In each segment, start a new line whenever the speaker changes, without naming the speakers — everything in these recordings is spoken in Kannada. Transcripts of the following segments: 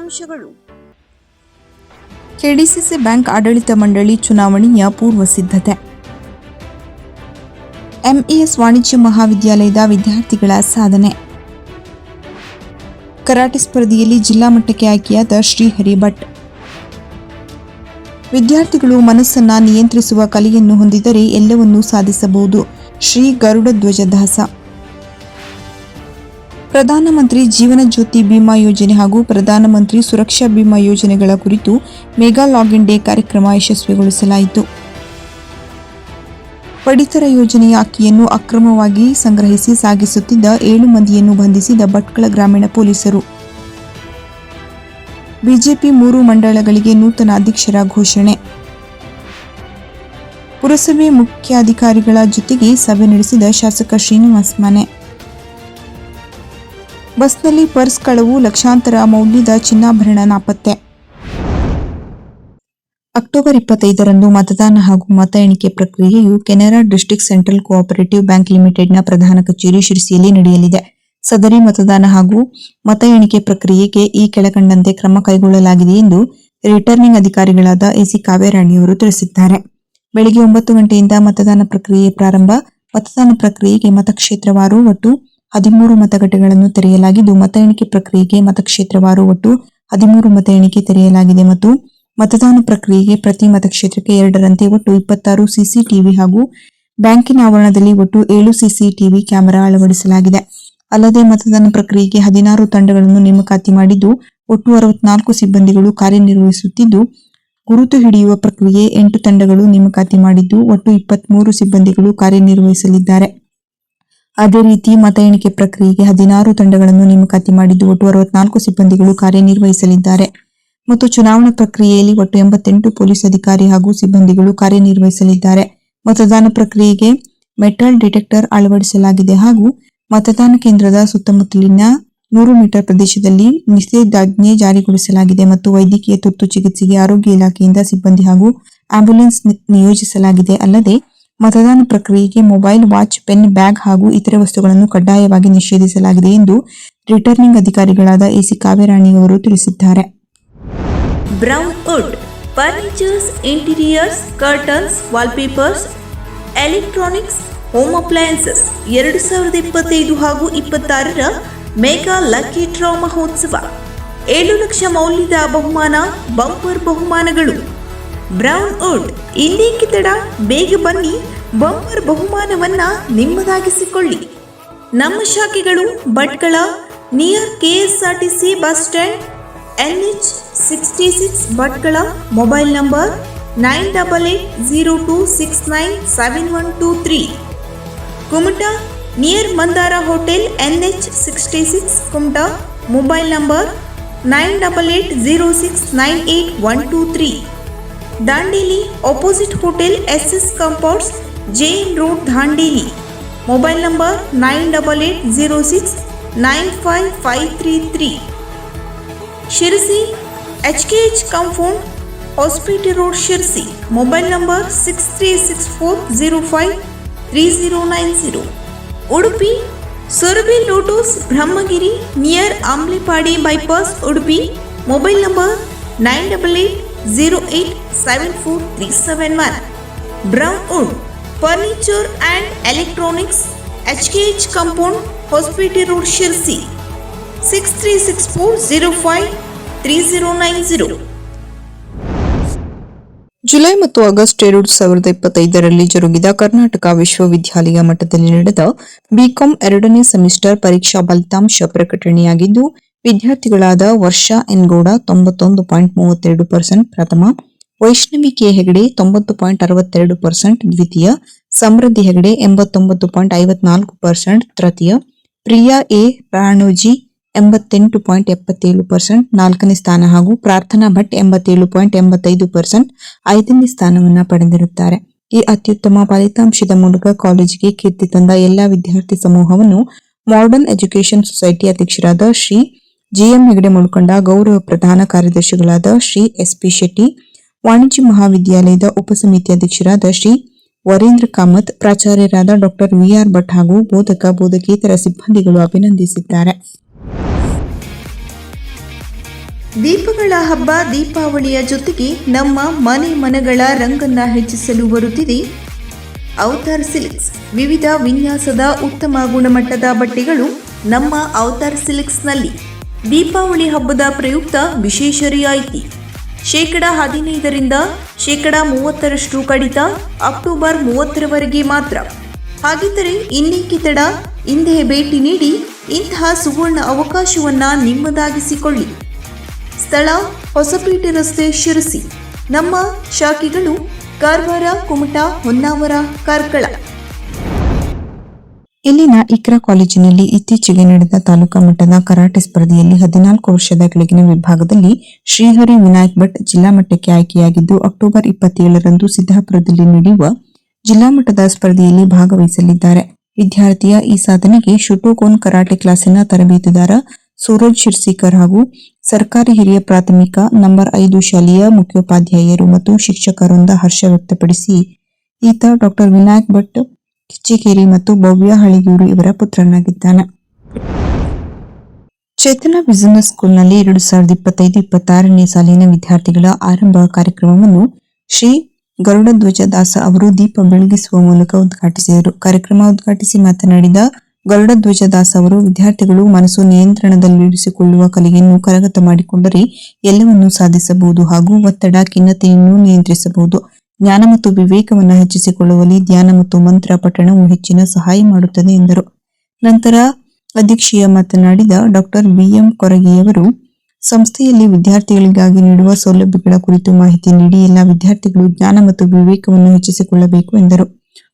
ಮುಖ್ಯಾಂಶಗಳು
ಕೆಡಿಸಿಸಿ ಬ್ಯಾಂಕ್ ಆಡಳಿತ ಮಂಡಳಿ ಚುನಾವಣೆಯ ಪೂರ್ವ ಸಿದ್ಧತೆ. ಎಂಇಎಸ್ ವಾಣಿಜ್ಯ ಮಹಾವಿದ್ಯಾಲಯದ ವಿದ್ಯಾರ್ಥಿಗಳ ಸಾಧನೆ. ಕರಾಟೆ ಸ್ಪರ್ಧೆಯಲ್ಲಿ ಜಿಲ್ಲಾ ಮಟ್ಟಕ್ಕೆ ಆಯ್ಕೆಯಾದ ಶ್ರೀಹರಿ ಭಟ್. ವಿದ್ಯಾರ್ಥಿಗಳು ಮನಸ್ಸನ್ನು ನಿಯಂತ್ರಿಸುವ ಕಲೆಯನ್ನು ಹೊಂದಿದರೆ ಎಲ್ಲವನ್ನೂ ಸಾಧಿಸಬಹುದು. ಶ್ರೀ ಗರುಡ ಧ್ವಜದಾಸ. ಪ್ರಧಾನಮಂತ್ರಿ ಜೀವನ ಜ್ಯೋತಿ ಬಿಮಾ ಯೋಜನೆ ಹಾಗೂ ಪ್ರಧಾನಮಂತ್ರಿ ಸುರಕ್ಷಾ ಬಿಮಾ ಯೋಜನೆಗಳ ಕುರಿತು ಮೆಗಾ ಲಾಗಿನ್ ಡೇ ಕಾರ್ಯಕ್ರಮ ಯಶಸ್ವಿಗೊಳಿಸಲಾಯಿತು. ಪಡಿತರ ಯೋಜನೆಯ ಅಕ್ಕಿಯನ್ನು ಅಕ್ರಮವಾಗಿ ಸಂಗ್ರಹಿಸಿ ಸಾಗಿಸುತ್ತಿದ್ದ ಏಳು ಮಂದಿಯನ್ನು ಬಂಧಿಸಿದ ಭಟ್ಕಳ ಗ್ರಾಮೀಣ ಪೊಲೀಸರು. ಬಿಜೆಪಿ ಮೂರು ಮಂಡಳಗಳಿಗೆ ನೂತನ ಅಧ್ಯಕ್ಷರ ಘೋಷಣೆ. ಪುರಸಭೆ ಮುಖ್ಯಾಧಿಕಾರಿಗಳ ಜೊತೆಗೆ ಸಭೆ ನಡೆಸಿದ ಶಾಸಕ ಶ್ರೀನಿವಾಸ್ ಮನೆ. ಬಸ್ನಲ್ಲಿ ಪರ್ಸ್ ಕಳವು, ಲಕ್ಷಾಂತರ ಮೌಲ್ಯದ ಚಿನ್ನಾಭರಣ ನಾಪತ್ತೆ. ಅಕ್ಟೋಬರ್ ಇಪ್ಪತ್ತೈದರಂದು ಮತದಾನ ಹಾಗೂ ಮತ ಎಣಿಕೆ ಪ್ರಕ್ರಿಯೆಯು Canara district central cooperative bank ಲಿಮಿಟೆಡ್ನ ಪ್ರಧಾನ ಕಚೇರಿ ಶಿರಸಿಯಲ್ಲಿ ನಡೆಯಲಿದೆ. ಸದರಿ ಮತದಾನ ಹಾಗೂ ಮತ ಎಣಿಕೆ ಪ್ರಕ್ರಿಯೆಗೆ ಈ ಕೆಳಕಂಡಂತೆ ಕ್ರಮ ಕೈಗೊಳ್ಳಲಾಗಿದೆ ಎಂದು ರಿಟರ್ನಿಂಗ್ ಅಧಿಕಾರಿಗಳಾದ ಎಸಿ ಕಾವೇರಾಣಿಯವರು ತಿಳಿಸಿದ್ದಾರೆ. ಬೆಳಗ್ಗೆ ಒಂಬತ್ತು ಗಂಟೆಯಿಂದ ಮತದಾನ ಪ್ರಕ್ರಿಯೆ ಪ್ರಾರಂಭ. ಮತದಾನ ಪ್ರಕ್ರಿಯೆಗೆ ಮತಕ್ಷೇತ್ರವಾರು ಒಟ್ಟು ಹದಿಮೂರು ಮತಗಟ್ಟೆಗಳನ್ನು ತೆರೆಯಲಾಗಿದ್ದು, ಮತ ಎಣಿಕೆ ಪ್ರಕ್ರಿಯೆಗೆ ಮತಕ್ಷೇತ್ರವಾರು ಒಟ್ಟು ಹದಿಮೂರು ಮತ ಎಣಿಕೆ ತೆರೆಯಲಾಗಿದೆ ಮತ್ತು ಮತದಾನ ಪ್ರಕ್ರಿಯೆಗೆ ಪ್ರತಿ ಮತಕ್ಷೇತ್ರಕ್ಕೆ ಎರಡರಂತೆ ಒಟ್ಟು ಇಪ್ಪತ್ತಾರು ಸಿಸಿಟಿವಿ ಹಾಗೂ ಬ್ಯಾಂಕಿನ ಆವರಣದಲ್ಲಿ ಒಟ್ಟು ಏಳು ಸಿಸಿಟಿವಿ ಕ್ಯಾಮೆರಾ ಅಳವಡಿಸಲಾಗಿದೆ. ಅಲ್ಲದೆ ಮತದಾನ ಪ್ರಕ್ರಿಯೆಗೆ ಹದಿನಾರು ತಂಡಗಳನ್ನು ನೇಮಕಾತಿ ಮಾಡಿದ್ದು, ಒಟ್ಟು ಅರವತ್ನಾಲ್ಕು ಸಿಬ್ಬಂದಿಗಳು ಕಾರ್ಯನಿರ್ವಹಿಸುತ್ತಿದ್ದು, ಗುರುತು ಹಿಡಿಯುವ ಪ್ರಕ್ರಿಯೆ ಎಂಟು ತಂಡಗಳು ನೇಮಕಾತಿ ಮಾಡಿದ್ದು, ಒಟ್ಟು ಇಪ್ಪತ್ಮೂರು ಸಿಬ್ಬಂದಿಗಳು ಕಾರ್ಯನಿರ್ವಹಿಸಲಿದ್ದಾರೆ. ಅದೇ ರೀತಿ ಮತ ಎಣಿಕೆ ಪ್ರಕ್ರಿಯೆಗೆ ಹದಿನಾರು ತಂಡಗಳನ್ನು ನೇಮಕಾತಿ ಮಾಡಿದ್ದು ಒಟ್ಟು ಅರವತ್ನಾಲ್ಕು ಸಿಬ್ಬಂದಿಗಳು ಕಾರ್ಯನಿರ್ವಹಿಸಲಿದ್ದಾರೆ. ಮತ್ತು ಚುನಾವಣಾ ಪ್ರಕ್ರಿಯೆಯಲ್ಲಿ ಒಟ್ಟು ಎಂಬತ್ತೆಂಟು ಪೊಲೀಸ್ ಅಧಿಕಾರಿ ಹಾಗೂ ಸಿಬ್ಬಂದಿಗಳು ಕಾರ್ಯನಿರ್ವಹಿಸಲಿದ್ದಾರೆ. ಮತದಾನ ಪ್ರಕ್ರಿಯೆಗೆ ಮೆಟಲ್ ಡಿಟೆಕ್ಟರ್ ಅಳವಡಿಸಲಾಗಿದೆ ಹಾಗೂ ಮತದಾನ ಕೇಂದ್ರದ ಸುತ್ತಮುತ್ತಲಿನ ನೂರು ಮೀಟರ್ ಪ್ರದೇಶದಲ್ಲಿ ನಿಷೇಧಾಜ್ಞೆ ಜಾರಿಗೊಳಿಸಲಾಗಿದೆ ಮತ್ತು ವೈದ್ಯಕೀಯ ತುರ್ತು ಚಿಕಿತ್ಸೆಗೆ ಆರೋಗ್ಯ ಇಲಾಖೆಯಿಂದ ಸಿಬ್ಬಂದಿ ಹಾಗೂ ಆಂಬ್ಯುಲೆನ್ಸ್ ನಿಯೋಜಿಸಲಾಗಿದೆ. ಅಲ್ಲದೆ ಮತದಾನ ಪ್ರಕ್ರಿಯೆಗೆ ಮೊಬೈಲ್, ವಾಚ್, ಪೆನ್, ಬ್ಯಾಗ್ ಹಾಗೂ ಇತರೆ ವಸ್ತುಗಳನ್ನು ಕಡ್ಡಾಯವಾಗಿ ನಿಷೇಧಿಸಲಾಗಿದೆ ಎಂದು ರಿಟರ್ನಿಂಗ್ ಅಧಿಕಾರಿಗಳಾದ ಎಸಿ ಕಾವೇರಾಣಿಯವರು ತಿಳಿಸಿದ್ದಾರೆ.
Brown wood, furnitures, interiors, curtains, wallpapers, electronics, home appliances ಎರಡು ಸಾವಿರದ ಇಪ್ಪತ್ತೈದು ಹಾಗೂ ಇಪ್ಪತ್ತಾರರ ಮೆಗಾ ಲಕ್ಕಿ ಡ್ರಾ ಮಹೋತ್ಸವ. ಏಳು ಲಕ್ಷ ಮೌಲ್ಯದ ಬಹುಮಾನ, ಬಂಪರ್ ಬಹುಮಾನಗಳು. ಬ್ರೌನ್ ವುಡ್ ಇಲ್ಲಿಗೆ ತಡ ಬೇಗ ಬನ್ನಿ, ಬಂಪರ್ ಬಹುಮಾನವನ್ನ ನಿಮ್ಮದಾಗಿಸಿಕೊಳ್ಳಿ. ನಮ್ಮ ಶಾಖೆಗಳು Bhatkal, near K S R T C bus stand, NH sixty six Bhatkal, mobile number nine double eight zero two six nine seven one two three. Kumta, near Mandara hotel N H sixty six Kumta, mobile number nine double eight zero six nine eight one two three. Dandeli opposite hotel S S compounds Jain road Dandeli mobile number nine double eight zero six nine five five three three Sirsi H K H compound hospital road Sirsi mobile number six three six four zero five three zero nine zero Udupi Surabhi lotus Brahmagiri near Amlipadi bypass Udupi mobile number nine double eight four three seven one brown wood furniture and electronics H K H compound hospital road Sirsi six three six four zero five three zero nine zero
July ಮತ್ತು ಆಗಸ್ಟ್ ಎರಡು ಸಾವಿರದ ಇಪ್ಪತ್ತೈದರಲ್ಲಿ ಜರುಗಿದ ಕರ್ನಾಟಕ ವಿಶ್ವವಿದ್ಯಾಲಯ ಮಟ್ಟದಲ್ಲಿ ನಡೆದ ಬಿಕಾಂ ಎರಡನೇ ಸೆಮಿಸ್ಟರ್ ಪರೀಕ್ಷಾ ಫಲಿತಾಂಶ ಪ್ರಕಟಣೆಯಾಗಿದ್ದು ವಿದ್ಯಾರ್ಥಿಗಳಾದ ವರ್ಷ ಎನ್ಗೌಡ ತೊಂಬತ್ತೊಂದು ಪಾಯಿಂಟ್ ಮೂವತ್ತೆರಡು ಪರ್ಸೆಂಟ್, ಪ್ರಥಮ. ವೈಷ್ಣವಿ ಕೆ. ಹೆಗಡೆ ತೊಂಬತ್ತು ಪಾಯಿಂಟ್ ಅರವತ್ತೆರಡು ಪರ್ಸೆಂಟ್, ದ್ವಿತೀಯ. ಸಮೃದ್ಧಿ ಹೆಗಡೆ ಎಂಬತ್ತೊಂಬತ್ತು ಪಾಯಿಂಟ್ ಐವತ್ನಾಲ್ಕು ಪರ್ಸೆಂಟ್, ತೃತೀಯ. ಪ್ರಿಯಾ ಎ. ಪ್ರಾಣೋಜಿ ಎಂಬತ್ತೆಂಟು ಪಾಯಿಂಟ್ ಎಪ್ಪತ್ತೇಳು ಪರ್ಸೆಂಟ್, ನಾಲ್ಕನೇ ಸ್ಥಾನ ಹಾಗೂ ಪ್ರಾರ್ಥನಾ ಭಟ್ ಎಂಬತ್ತೇಳು ಪಾಯಿಂಟ್ ಎಂಬತ್ತೈದು ಪರ್ಸೆಂಟ್, ಐದನೇ ಸ್ಥಾನವನ್ನು ಪಡೆದಿರುತ್ತಾರೆ. ಈ ಅತ್ಯುತ್ತಮ ಫಲಿತಾಂಶದ ಮೂಲಕ ಕಾಲೇಜಿಗೆ ಕೀರ್ತಿ ತಂದ ಎಲ್ಲಾ ವಿದ್ಯಾರ್ಥಿ ಸಮೂಹವನ್ನು ಮಾಡರ್ನ್ ಎಜುಕೇಶನ್ ಸೊಸೈಟಿ ಅಧ್ಯಕ್ಷರಾದ ಶ್ರೀ ಜಿಎಂ ಹೆಗಡೆ ಮುಳ್ಕೊಂಡ ಗೌರವ ಪ್ರಧಾನ ಕಾರ್ಯದರ್ಶಿಗಳಾದ ಶ್ರೀ ಎಸ್ ಪಿ ಶೆಟ್ಟಿ, ವಾಣಿಜ್ಯ ಮಹಾವಿದ್ಯಾಲಯದ ಉಪಸಮಿತಿ ಅಧ್ಯಕ್ಷರಾದ ಶ್ರೀ ವರೇಂದ್ರ ಕಾಮತ್, ಪ್ರಾಚಾರ್ಯರಾದ ಡಾಕ್ಟರ್ ವಿಆರ್ ಭಟ್ ಹಾಗೂ ಬೋಧಕ, ಬೋಧಕೇತರ ಸಿಬ್ಬಂದಿಗಳು ಅಭಿನಂದಿಸಿದ್ದಾರೆ.
ದೀಪಗಳ ಹಬ್ಬ ದೀಪಾವಳಿಯ ಜೊತೆಗೆ ನಮ್ಮ ಮನೆ ಮನಗಳ ರಂಗನ್ನ ಹೆಚ್ಚಿಸಲು ಬರುತ್ತಿದೆ. ಅವತಾರ್ ಸಿಲ್ಕ್ಸ್ ವಿವಿಧ ವಿನ್ಯಾಸದ ಉತ್ತಮ ಗುಣಮಟ್ಟದ ಬಟ್ಟೆಗಳು ನಮ್ಮ ಅವತಾರ್ ಸಿಲ್ಕ್ಸ್ನಲ್ಲಿ ದೀಪಾವಳಿ ಹಬ್ಬದ ಪ್ರಯುಕ್ತ ವಿಶೇಷ ರಿಯಾಯಿತಿ. ಶೇಕಡ ಹದಿನೈದರಿಂದ ಶೇಕಡ ಮೂವತ್ತರಷ್ಟು ಕಡಿತ ಅಕ್ಟೋಬರ್ ಮೂವತ್ತರವರೆಗೆ ಮಾತ್ರ. ಹಾಗಿದ್ದರೆ ಇನ್ನೇಕೆ ತಡ ಇಂದೇ ಭೇಟಿ ನೀಡಿ ಇಂತಹ ಸುವರ್ಣ ಅವಕಾಶವನ್ನ ನಿಮ್ಮದಾಗಿಸಿಕೊಳ್ಳಿ. ಸ್ಥಳ ಹೊಸಪೇಟೆ ರಸ್ತೆ ಶಿರಸಿ. ನಮ್ಮ ಶಾಖೆಗಳು ಕಾರವಾರ, ಕುಮಟಾ, ಹೊನ್ನಾವರ, ಕಾರ್ಕಳ.
ಇಲ್ಲಿನ ಇಕ್ರಾ ಕಾಲೇಜಿನಲ್ಲಿ ಇತ್ತೀಚೆಗೆ ನಡೆದ ತಾಲೂಕಾ ಮಟ್ಟದ ಕರಾಟೆ ಸ್ಪರ್ಧೆಯಲ್ಲಿ ಹದಿನಾಲ್ಕು ವರ್ಷದ ಕೆಳಗಿನ ವಿಭಾಗದಲ್ಲಿ ಶ್ರೀಹರಿ ವಿನಾಯಕ್ ಭಟ್ ಜಿಲ್ಲಾ ಮಟ್ಟಕ್ಕೆ ಆಯ್ಕೆಯಾಗಿದ್ದು, ಅಕ್ಟೋಬರ್ ಇಪ್ಪತ್ತೇಳರಂದು ಸಿದ್ದಾಪುರದಲ್ಲಿ ನಡೆಯುವ ಜಿಲ್ಲಾ ಮಟ್ಟದ ಸ್ಪರ್ಧೆಯಲ್ಲಿ ಭಾಗವಹಿಸಲಿದ್ದಾರೆ. ವಿದ್ಯಾರ್ಥಿಯ ಈ ಸಾಧನೆಗೆ ಶುಟೋಕೋನ್ ಕರಾಟೆ ಕ್ಲಾಸಿನ ತರಬೇತುದಾರ ಸೂರಜ್ ಶಿರ್ಸಿಕರ್ ಹಾಗೂ ಸರ್ಕಾರಿ ಹಿರಿಯ ಪ್ರಾಥಮಿಕ ನಂಬರ್ ಐದು ಶಾಲೆಯ ಮುಖ್ಯೋಪಾಧ್ಯಾಯರು ಮತ್ತು ಶಿಕ್ಷಕರೊಂದ ಹರ್ಷ ವ್ಯಕ್ತಪಡಿಸಿ, ಈತ ಡಾಕ್ಟರ್ ವಿನಾಯಕ್ ಭಟ್ ಕಿಚ್ಚಿಕೇರಿ ಮತ್ತು ಭವ್ಯ ಹಳಿಗೂರು ಇವರ ಪುತ್ರನಾಗಿದ್ದಾನೆ. ಚೇತನ ಬಿಸಿನೆಸ್ ಸ್ಕೂಲ್ನಲ್ಲಿ ಎರಡು ಸಾವಿರದ ಇಪ್ಪತ್ತೈದು ಇಪ್ಪತ್ತಾರನೇ ಸಾಲಿನ ವಿದ್ಯಾರ್ಥಿಗಳ ಆರಂಭ ಕಾರ್ಯಕ್ರಮವನ್ನು ಶ್ರೀ ಗರುಡಧ್ವಜ ದಾಸ ಅವರು ದೀಪ ಬೆಳಗಿಸುವ ಮೂಲಕ ಉದ್ಘಾಟಿಸಿದರು. ಕಾರ್ಯಕ್ರಮ ಉದ್ಘಾಟಿಸಿ ಮಾತನಾಡಿದ ಗರುಡಧ್ವಜ ದಾಸ್ ಅವರು, ವಿದ್ಯಾರ್ಥಿಗಳು ಮನಸ್ಸು ನಿಯಂತ್ರಣದಲ್ಲಿರಿಸಿಕೊಳ್ಳುವ ಕಲೆಯನ್ನು ಕರಗತ ಮಾಡಿಕೊಂಡರೆ ಎಲ್ಲವನ್ನೂ ಸಾಧಿಸಬಹುದು ಹಾಗೂ ಒತ್ತಡ, ಖಿನ್ನತೆಯನ್ನು ನಿಯಂತ್ರಿಸಬಹುದು. ಜ್ಞಾನ ಮತ್ತು ವಿವೇಕವನ್ನು ಹೆಚ್ಚಿಸಿಕೊಳ್ಳುವಲ್ಲಿ ಧ್ಯಾನ ಮತ್ತು ಮಂತ್ರ ಪಠಣವು ಹೆಚ್ಚಿನ ಸಹಾಯ ಮಾಡುತ್ತದೆ ಎಂದರು. ನಂತರ ಅಧ್ಯಕ್ಷೀಯ ಮಾತನಾಡಿದ ಡಾಕ್ಟರ್ ಬಿಎಂ ಕೊರಗಿಯವರು, ಸಂಸ್ಥೆಯಲ್ಲಿ ವಿದ್ಯಾರ್ಥಿಗಳಿಗಾಗಿ ನೀಡುವ ಸೌಲಭ್ಯಗಳ ಕುರಿತು ಮಾಹಿತಿ ನೀಡಿ ಎಲ್ಲ ವಿದ್ಯಾರ್ಥಿಗಳು ಜ್ಞಾನ ಮತ್ತು ವಿವೇಕವನ್ನು ಹೆಚ್ಚಿಸಿಕೊಳ್ಳಬೇಕು ಎಂದರು.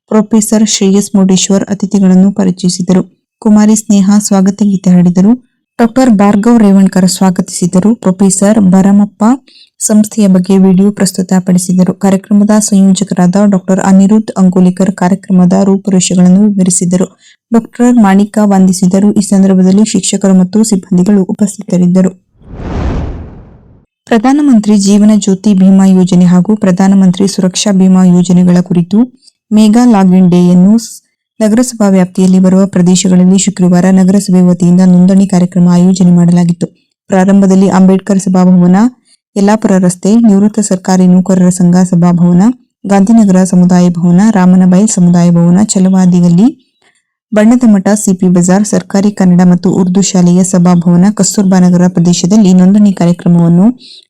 ಪ್ರೊಫೆಸರ್ ಶ್ರೇಯಸ್ ಮುರುಡೇಶ್ವರ್ ಅತಿಥಿಗಳನ್ನು ಪರಿಚಯಿಸಿದರು. ಕುಮಾರಿ ಸ್ನೇಹ ಸ್ವಾಗತ ಗೀತೆ ಹಾಡಿದರು. ಡಾಕ್ಟರ್ ಭಾರ್ಗವ್ ರೇವಣ್ಕರ್ ಸ್ವಾಗತಿಸಿದರು. ಪ್ರೊಫೆಸರ್ ಭರಮಪ್ಪ ಸಂಸ್ಥೆಯ ಬಗ್ಗೆ ವಿಡಿಯೋ ಪ್ರಸ್ತುತಪಡಿಸಿದರು. ಕಾರ್ಯಕ್ರಮದ ಸಂಯೋಜಕರಾದ ಡಾಕ್ಟರ್ ಅನಿರುದ್ಧ ಅಂಗೋಲಿಕರ್ ಕಾರ್ಯಕ್ರಮದ ರೂಪುರೇಷೆಗಳನ್ನು ವಿವರಿಸಿದರು. ಡಾಕ್ಟರ್ ಮಾಣಿಕ ವಂದಿಸಿದರು. ಈ ಸಂದರ್ಭದಲ್ಲಿ ಶಿಕ್ಷಕರು ಮತ್ತು ಸಿಬ್ಬಂದಿಗಳು ಉಪಸ್ಥಿತರಿದ್ದರು. ಪ್ರಧಾನಮಂತ್ರಿ ಜೀವನ ಜ್ಯೋತಿ ಬಿಮಾ ಯೋಜನೆ ಹಾಗೂ ಪ್ರಧಾನಮಂತ್ರಿ ಸುರಕ್ಷಾ ಬಿಮಾ ಯೋಜನೆಗಳ ಕುರಿತು ಮೇಗಾ ಲಾಗಿನ್ ಡೇಯನ್ನು ನಗರಸಭಾ ವ್ಯಾಪ್ತಿಯಲ್ಲಿ ಬರುವ ಪ್ರದೇಶಗಳಲ್ಲಿ ಶುಕ್ರವಾರ ನಗರಸಭೆ ವತಿಯಿಂದ ನೋಂದಣಿ ಕಾರ್ಯಕ್ರಮ ಆಯೋಜನೆ ಮಾಡಲಾಗಿತ್ತು. ಪ್ರಾರಂಭದಲ್ಲಿ ಅಂಬೇಡ್ಕರ್ ಸಭಾಭವನ ಯಲ್ಲಾಪುರ ರಸ್ತೆ, ನಿವೃತ್ತ ಸರ್ಕಾರಿ ನೌಕರರ ಸಂಘ ಸಭಾಭವನ ಗಾಂಧಿನಗರ ಸಮುದಾಯ ಭವನ ರಾಮನಬೈಲ್ ಸಮುದಾಯ ಭವನ, ಛಲವಾದಿಗಲ್ಲಿ ಬಣ್ಣದ ಮಠ, ಸಿಪಿ ಬಜಾರ್, ಸರ್ಕಾರಿ ಕನ್ನಡ ಮತ್ತು ಉರ್ದು ಶಾಲೆಯ ಸಭಾಭವನ ಕಸ್ತೂರ್ಬಾ ನಗರ ಪ್ರದೇಶದಲ್ಲಿ ನೋಂದಣಿ ಕಾರ್ಯಕ್ರಮವನ್ನು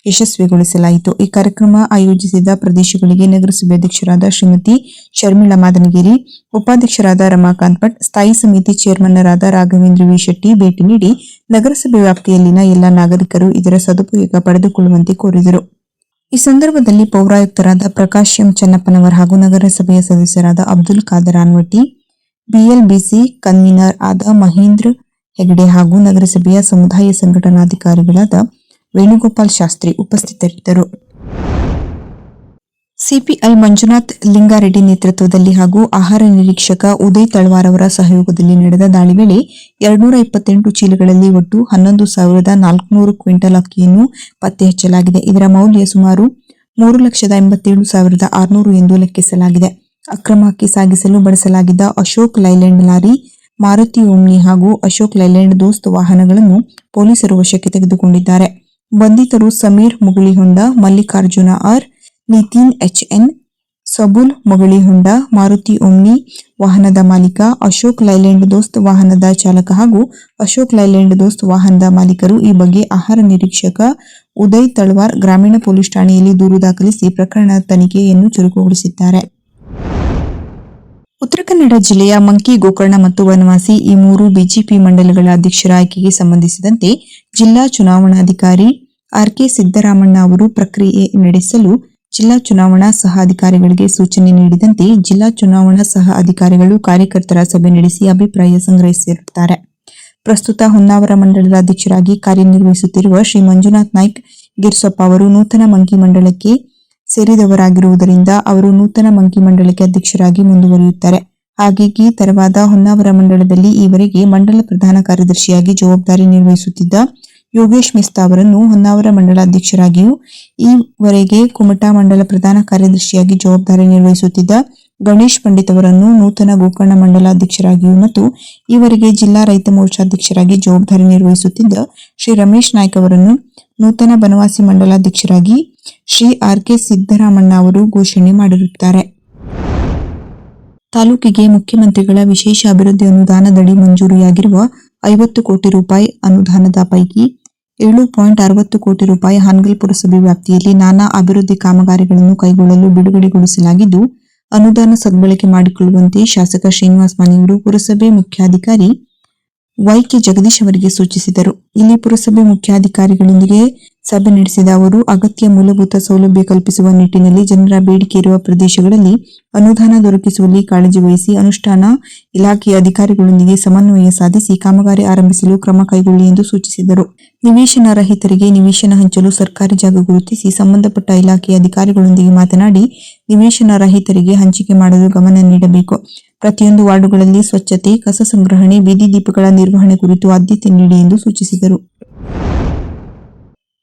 ಯಶಸ್ವಿಗೊಳಿಸಲಾಯಿತು. ಈ ಕಾರ್ಯಕ್ರಮ ಆಯೋಜಿಸಿದ ಪ್ರದೇಶಗಳಿಗೆ ನಗರಸಭೆ ಅಧ್ಯಕ್ಷರಾದ ಶ್ರೀಮತಿ ಶರ್ಮಿಳಾ ಮಾದನಗಿರಿ, ಉಪಾಧ್ಯಕ್ಷರಾದ ರಮಾಕಾಂತ್ ಭಟ್, ಸ್ಥಾಯಿ ಸಮಿತಿ ಚೇರ್ಮನ್ನರಾದ ರಾಘವೇಂದ್ರ ವಿ ಶೆಟ್ಟಿ ಭೇಟಿ ನೀಡಿ ನಗರಸಭೆ ವ್ಯಾಪ್ತಿಯಲ್ಲಿನ ಎಲ್ಲ ನಾಗರಿಕರು ಇದರ ಸದುಪಯೋಗ ಪಡೆದುಕೊಳ್ಳುವಂತೆ ಕೋರಿದರು. ಈ ಸಂದರ್ಭದಲ್ಲಿ ಪೌರಾಯುಕ್ತರಾದ ಪ್ರಕಾಶ್ ಎಂ ಚನ್ನಪ್ಪನವರ್ ಹಾಗೂ ನಗರಸಭೆಯ ಸದಸ್ಯರಾದ ಅಬ್ದುಲ್ ಖಾದರ್ ಆನ್ವಟಿ ಬಿಎಲ್ಬಿಸಿ ಕನ್ವೀನರ್ ಆದ ಮಹೇಂದ್ರ ಹೆಗಡೆ ಹಾಗೂ ನಗರಸಭೆಯ ಸಮುದಾಯ ಸಂಘಟನಾಧಿಕಾರಿಗಳಾದ ವೇಣುಗೋಪಾಲ್ ಶಾಸ್ತ್ರಿ ಉಪಸ್ಥಿತರಿದ್ದರು. ಸಿಪಿಐ ಮಂಜುನಾಥ್ ಲಿಂಗಾರೆಡ್ಡಿ ನೇತೃತ್ವದಲ್ಲಿ ಹಾಗೂ ಆಹಾರ ನಿರೀಕ್ಷಕ ಉದಯ್ ತಳವಾರ್ ಅವರ ಸಹಯೋಗದಲ್ಲಿ ನಡೆದ ದಾಳಿ ವೇಳೆ ಎರಡ್ನೂರ ಇಪ್ಪತ್ತೆಂಟು ಚೀಲಗಳಲ್ಲಿ ಒಟ್ಟು ಹನ್ನೊಂದು ಸಾವಿರದ ನಾಲ್ಕುನೂರು ಕ್ವಿಂಟಲ್ ಅಕ್ಕಿಯನ್ನು ಪತ್ತೆ ಹಚ್ಚಲಾಗಿದೆ ಇದರ ಮೌಲ್ಯ ಸುಮಾರು ಮೂರು ಲಕ್ಷದ ಎಂಬತ್ತೇಳು ಸಾವಿರದ ಆರುನೂರು ಎಂದು ಲೆಕ್ಕಿಸಲಾಗಿದೆ. ಅಕ್ರಮ ಅಕ್ಕಿ ಸಾಗಿಸಲು ಬಳಸಲಾಗಿದ್ದ Ashok Leyland lorry, Maruti Omni ಹಾಗೂ ಅಶೋಕ್ ಲೈಲ್ಯಾಂಡ್ ದೋಸ್ತ್ ವಾಹನಗಳನ್ನು ಪೊಲೀಸರು ವಶಕ್ಕೆ ತೆಗೆದುಕೊಂಡಿದ್ದಾರೆ. ಬಂಧಿತರು Sameer Mugulihonda Mallikarjuna R, Nitin H N Sabul Mogalihonda Maruti Omni ವಾಹನದ ಮಾಲೀಕ, ಅಶೋಕ್ ಲೈಲ್ಯಾಂಡ್ ದೋಸ್ತ್ ವಾಹನದ ಚಾಲಕ ಹಾಗೂ ಅಶೋಕ್ ಲೈಲ್ಯಾಂಡ್ ದೋಸ್ತ್ ವಾಹನದ ಮಾಲೀಕರು ಈ ಬಗ್ಗೆ ಆಹಾರ ನಿರೀಕ್ಷಕ ಉದಯ್ ತಳ್ವಾರ್ ಗ್ರಾಮೀಣ ಪೊಲೀಸ್ ಠಾಣೆಯಲ್ಲಿ ದೂರು ದಾಖಲಿಸಿ ಪ್ರಕರಣ ತನಿಖೆಯನ್ನು ಚುರುಕುಗೊಳಿಸಿದ್ದಾರೆ. ಉತ್ತರ ಕನ್ನಡ ಜಿಲ್ಲೆಯ ಮಂಕಿ ಗೋಕರ್ಣ ಮತ್ತು ವನವಾಸಿ ಈ ಮೂರು ಬಿಜೆಪಿ ಮಂಡಲಗಳ ಅಧ್ಯಕ್ಷರ ಆಯ್ಕೆಗೆ ಸಂಬಂಧಿಸಿದಂತೆ ಜಿಲ್ಲಾ ಚುನಾವಣಾಧಿಕಾರಿ ಆರ್ಕೆ ಸಿದ್ದರಾಮಣ್ಣ ಅವರು ಪ್ರಕ್ರಿಯೆ ನಡೆಸಲು ಜಿಲ್ಲಾ ಚುನಾವಣಾ ಸಹ ಅಧಿಕಾರಿಗಳಿಗೆ ಸೂಚನೆ ನೀಡಿದಂತೆ ಜಿಲ್ಲಾ ಚುನಾವಣಾ ಸಹ ಅಧಿಕಾರಿಗಳು ಕಾರ್ಯಕರ್ತರ ಸಭೆ ನಡೆಸಿ ಅಭಿಪ್ರಾಯ ಸಂಗ್ರಹಿಸಿರುತ್ತಾರೆ. ಪ್ರಸ್ತುತ ಹೊನ್ನಾವರ ಮಂಡಲದ ಅಧ್ಯಕ್ಷರಾಗಿ ಕಾರ್ಯನಿರ್ವಹಿಸುತ್ತಿರುವ ಶ್ರೀ ಮಂಜುನಾಥ್ ನಾಯ್ಕ್, ಗಿರ್ಸಪ್ಪ ಅವರು ನೂತನ ಮಂಕಿ ಮಂಡಲಕ್ಕೆ ಸೇರಿದವರಾಗಿರುವುದರಿಂದ ಅವರು ನೂತನ ಮಂಕಿ ಮಂಡಳಿಗೆ ಅಧ್ಯಕ್ಷರಾಗಿ ಮುಂದುವರಿಯುತ್ತಾರೆ. ಹಾಗಾಗಿ ತರವಾದ ಹೊನ್ನಾವರ ಮಂಡಳದಲ್ಲಿ ಈವರೆಗೆ ಮಂಡಲ ಪ್ರಧಾನ ಕಾರ್ಯದರ್ಶಿಯಾಗಿ ಜವಾಬ್ದಾರಿ ನಿರ್ವಹಿಸುತ್ತಿದ್ದ ಯೋಗೇಶ್ ಮೆಸ್ತಾ ಅವರನ್ನು ಹೊನ್ನಾವರ ಮಂಡಲ ಅಧ್ಯಕ್ಷರಾಗಿಯೂ, ಈವರೆಗೆ ಕುಮಟಾ ಮಂಡಲ ಪ್ರಧಾನ ಕಾರ್ಯದರ್ಶಿಯಾಗಿ ಜವಾಬ್ದಾರಿ ನಿರ್ವಹಿಸುತ್ತಿದ್ದ ಗಣೇಶ್ ಪಂಡಿತ್ ಅವರನ್ನು ನೂತನ ಗೋಕರ್ಣ ಮಂಡಲ ಅಧ್ಯಕ್ಷರಾಗಿಯೂ ಮತ್ತು ಈವರೆಗೆ ಜಿಲ್ಲಾ ರೈತ ಮೋರ್ಚಾ ಅಧ್ಯಕ್ಷರಾಗಿ ಜವಾಬ್ದಾರಿ ನಿರ್ವಹಿಸುತ್ತಿದ್ದ ಶ್ರೀ ರಮೇಶ್ ನಾಯ್ಕ ಅವರನ್ನು ನೂತನ ಬನವಾಸಿ ಮಂಡಲಾಧ್ಯಕ್ಷರಾಗಿ ಶ್ರೀ ಆರ್ ಕೆ ಸಿದ್ದರಾಮಣ್ಣ ಅವರು ಘೋಷಣೆ ಮಾಡಿರುತ್ತಾರೆ. ತಾಲೂಕಿಗೆ ಮುಖ್ಯಮಂತ್ರಿಗಳ ವಿಶೇಷ ಅಭಿವೃದ್ಧಿ ಅನುದಾನದಡಿ ಮಂಜೂರಿಯಾಗಿರುವ ಐವತ್ತು ಕೋಟಿ ರೂಪಾಯಿ ಅನುದಾನದ ಪೈಕಿ ಏಳು ಪಾಯಿಂಟ್ ಅರವತ್ತು ಕೋಟಿ ರೂಪಾಯಿ ಹಾನಗಲ್ ಪುರಸಭೆ ವ್ಯಾಪ್ತಿಯಲ್ಲಿ ನಾನಾ ಅಭಿವೃದ್ಧಿ ಕಾಮಗಾರಿಗಳನ್ನು ಕೈಗೊಳ್ಳಲು ಬಿಡುಗಡೆಗೊಳಿಸಲಾಗಿದ್ದು, ಅನುದಾನ ಸದ್ಬಳಕೆ ಮಾಡಿಕೊಳ್ಳುವಂತೆ ಶಾಸಕ ಶ್ರೀನಿವಾಸ್ ಮನೆಯವರು ಪುರಸಭೆ ಮುಖ್ಯಾಧಿಕಾರಿ ವೈಕೆ ಜಗದೀಶ್ ಅವರಿಗೆ ಸೂಚಿಸಿದರು. ಇಲ್ಲಿ ಪುರಸಭೆ ಮುಖ್ಯಾಧಿಕಾರಿಗಳೊಂದಿಗೆ ಸಭೆ ನಡೆಸಿದ ಅವರು, ಅಗತ್ಯ ಮೂಲಭೂತ ಸೌಲಭ್ಯ ಕಲ್ಪಿಸುವ ನಿಟ್ಟಿನಲ್ಲಿ ಜನರ ಬೇಡಿಕೆ ಇರುವ ಪ್ರದೇಶಗಳಲ್ಲಿ ಅನುದಾನ ದೊರಕಿಸುವಲ್ಲಿ ಕಾಳಜಿ ವಹಿಸಿ ಅನುಷ್ಠಾನ ಇಲಾಖೆಯ ಅಧಿಕಾರಿಗಳೊಂದಿಗೆ ಸಮನ್ವಯ ಸಾಧಿಸಿ ಕಾಮಗಾರಿ ಆರಂಭಿಸಲು ಕ್ರಮ ಕೈಗೊಳ್ಳಿ ಎಂದು ಸೂಚಿಸಿದರು. ನಿವೇಶನ ರಹಿತರಿಗೆ ನಿವೇಶನ ಹಂಚಲು ಸರ್ಕಾರಿ ಜಾಗ ಗುರುತಿಸಿ ಸಂಬಂಧಪಟ್ಟ ಇಲಾಖೆಯ ಅಧಿಕಾರಿಗಳೊಂದಿಗೆ ಮಾತನಾಡಿ, ನಿವೇಶನ ರಹಿತರಿಗೆ ಹಂಚಿಕೆ ಮಾಡಲು ಗಮನ ನೀಡಬೇಕು. ಪ್ರತಿಯೊಂದು ವಾರ್ಡುಗಳಲ್ಲಿ ಸ್ವಚ್ಛತೆ, ಕಸ ಸಂಗ್ರಹಣೆ, ಬೀದಿ ದೀಪಗಳ ನಿರ್ವಹಣೆ ಕುರಿತು ಆದ್ಯತೆ ನೀಡಿ ಎಂದು ಸೂಚಿಸಿದರು.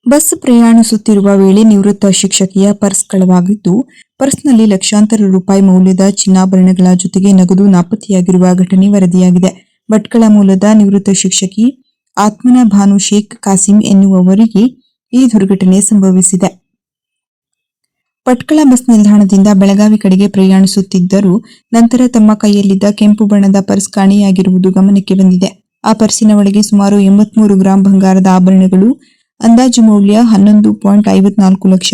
ಬಸ್ ಪ್ರಯಾಣಿಸುತ್ತಿರುವ ವೇಳೆ ನಿವೃತ್ತ ಶಿಕ್ಷಕಿಯ ಪರ್ಸ್ ಕಳವಾಗಿದ್ದು, ಪರ್ಸ್ನಲ್ಲಿ ಲಕ್ಷಾಂತರ ರೂಪಾಯಿ ಮೌಲ್ಯದ ಚಿನ್ನಾಭರಣಗಳ ಜೊತೆಗೆ ನಗದು ನಾಪತ್ತೆಯಾಗಿರುವ ಘಟನೆ ವರದಿಯಾಗಿದೆ. ಭಟ್ಕಳ ಮೂಲದ ನಿವೃತ್ತ ಶಿಕ್ಷಕಿ ಆತ್ಮನ ಭಾನು ಶೇಖ್ ಕಾಸಿಂ ಎನ್ನುವವರಿಗೆ ಈ ದುರ್ಘಟನೆ ಸಂಭವಿಸಿದೆ. ಭಟ್ಕಳ ಬಸ್ ನಿಲ್ದಾಣದಿಂದ ಬೆಳಗಾವಿ ಕಡೆಗೆ ಪ್ರಯಾಣಿಸುತ್ತಿದ್ದರು ನಂತರ ತಮ್ಮ ಕೈಯಲ್ಲಿದ್ದ ಕೆಂಪು ಬಣ್ಣದ ಪರ್ಸ್ ಕಾಣೆಯಾಗಿರುವುದು ಗಮನಕ್ಕೆ ಬಂದಿದೆ. ಆ ಪರ್ಸಿನ ಒಳಗೆ ಸುಮಾರು ಎಂಬತ್ಮೂರು ಗ್ರಾಂ ಬಂಗಾರದ ಆಭರಣಗಳು, ಅಂದಾಜು ಮೌಲ್ಯ ಹನ್ನೊಂದು ಪಾಯಿಂಟ್ ಐವತ್ನಾಲ್ಕು ಲಕ್ಷ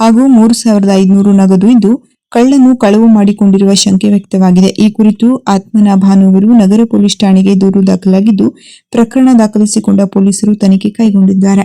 ಹಾಗೂ ಮೂರು ಸಾವಿರದ ಐದುನೂರು ನಗದು ಎಂದು ಕಳ್ಳನು ಕಳವು ಮಾಡಿಕೊಂಡಿರುವ ಶಂಕೆ ವ್ಯಕ್ತವಾಗಿದೆ. ಈ ಕುರಿತು ಆತ್ಮನ ಭಾನುವರು ನಗರ ಪೊಲೀಸ್ ಠಾಣೆಗೆ ದೂರು ದಾಖಲಾಗಿದ್ದು, ಪ್ರಕರಣ ದಾಖಲಿಸಿಕೊಂಡ ಪೊಲೀಸರು ತನಿಖೆ ಕೈಗೊಂಡಿದ್ದಾರೆ.